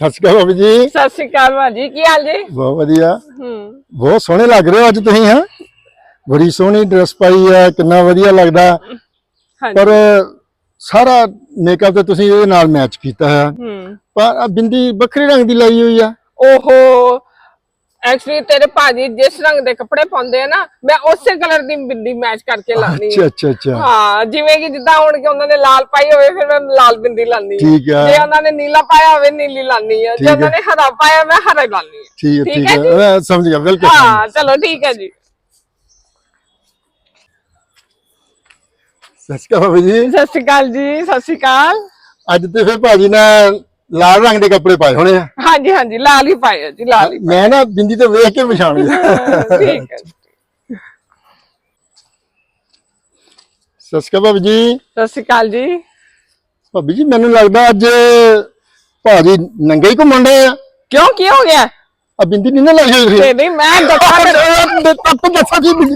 ਸਤਿ ਸ਼੍ਰੀ ਅਕਾਲ ਬਾਬੂ ਜੀ। ਸਤਿ ਸ਼੍ਰੀ ਅਕਾਲ ਭਾਜੀ ਕੀ ਹਾਲ ਜੀ? ਬਹੁਤ ਵਧੀਆ। ਹੂੰ। ਬਹੁਤ ਸੋਹਣੇ ਲੱਗ ਰਹੇ ਹੋ ਅੱਜ ਤੁਸੀਂ ਹਾਂ? ਬੜੀ ਸੋਹਣੀ ਡਰੈਸ ਪਾਈ ਹੈ ਕਿੰਨਾ ਵਧੀਆ ਲੱਗਦਾ। ਹਾਂਜੀ। ਪਰ ਸਾਰਾ ਮੇਕਅਪ ਤੇ ਤੁਸੀਂ ਇਹਦੇ ਨਾਲ ਮੈਚ ਕੀਤਾ ਹੈ ਹੂੰ। ਪਰ ਬਿੰਦੀ ਵੱਖਰੇ ਰੰਗ ਦੀ ਲਾਈ ਹੋਈ ਆ। ਓਹੋ ਐਕਚੁਅਲੀ ਤੇਰੇ ਭਾਜੀ ਜਿਸ ਰੰਗ ਦੇ ਕੱਪੜੇ ਪਾਉਂਦੇ ਆ ਨਾ ਮੈਂ ਉਸੇ ਕਲਰ ਦੀ ਬਿੰਦੀ ਮੈਚ ਕਰਕੇ ਲਾਉਂਦੀ ਅੱਛਾ ਹਾਂ ਅੱਛਾ ਅੱਛਾ। ਹਾਂ ਜਿਵੇਂ ਕਿ ਜਿੱਦਾਂ ਹੁਣ ਕਿ ਉਹਨਾਂ ਨੇ ਲਾਲ ਪਾਈ ਹੋਵੇ ਫਿਰ ਮੈਂ ਲਾਲ ਬਿੰਦੀ ਹਾਂ ਠੀਕ ਆ। ਜੇ ਉਹਨਾਂ ਨੇ ਨੀਲਾ ਪਾਇਆ ਹੋਵੇ ਨੀਲੀ ਆ। ਠੀਕ ਜੇ ਹੈ। ਉਹਨਾਂ ਨੇ ਹਰਾ ਪਾਇਆ ਮੈਂ ਹਰਾ ਲਾਉਂਦੀ ਹਾਂ ਠੀਕ ਹੈ ਠੀਕ ਹੈ ਹੈ ਸਮਝ ਗਿਆ ਬਿਲਕੁਲ ਹਾਂ ਚਲੋ ਠੀਕ ਹੈ ਜੀ। ਸਤਿ ਸ਼੍ਰੀ ਅਕਾਲ ਜੀ। ਸਤਿ ਸ਼੍ਰੀ ਅਕਾਲ ਜੀ ਸਤਿ ਸ਼੍ਰੀ ਅਕਾਲ। ਅੱਜ ਤੇ ਫਿਰ ਭਾਜੀ ਨੇ ਲਾਲ ਰੰਗ ਦੇ ਕੱਪੜੇ ਪਾਏ ਹੋਣੇ ਆ। ਹਾਂਜੀ ਹਾਂਜੀ ਲਾਲ ਹੀ ਪਾਇਆ ਜੀ ਲਾਲ ਹੀ ਮੈਂ ਨਾ ਬਿੰਦੀ ਤੇ ਵੇਖ ਕੇ ਪਛਾਣ ਲਿਆ। ਠੀਕ ਹੈ। ਸਤਿ ਸ਼੍ਰੀ ਅਕਾਲ ਬਾਬੂ ਜੀ। ਸਤਿ ਸ਼੍ਰੀ ਅਕਾਲ ਜੀ। ਭਾਬੀ ਜੀ ਮੈਨੂੰ ਲੱਗਦਾ ਅੱਜ ਭਾਜੀ ਨੰਗੇ ਹੀ ਘੁੰਮਣ ਡਏ ਆ। ਕਿਉਂ ਕੀ ਹੋ ਗਿਆ? ਆ ਬਿੰਦੀ ਨਹੀਂ ਨਾ ਲਾਈ ਹੋਈ ਨਹੀਂ ਮੈਂ ਦੱਸਾਂ ਤੱਕ ਦੱਸਾਂ ਜੀ ਬਿੰਦੀ।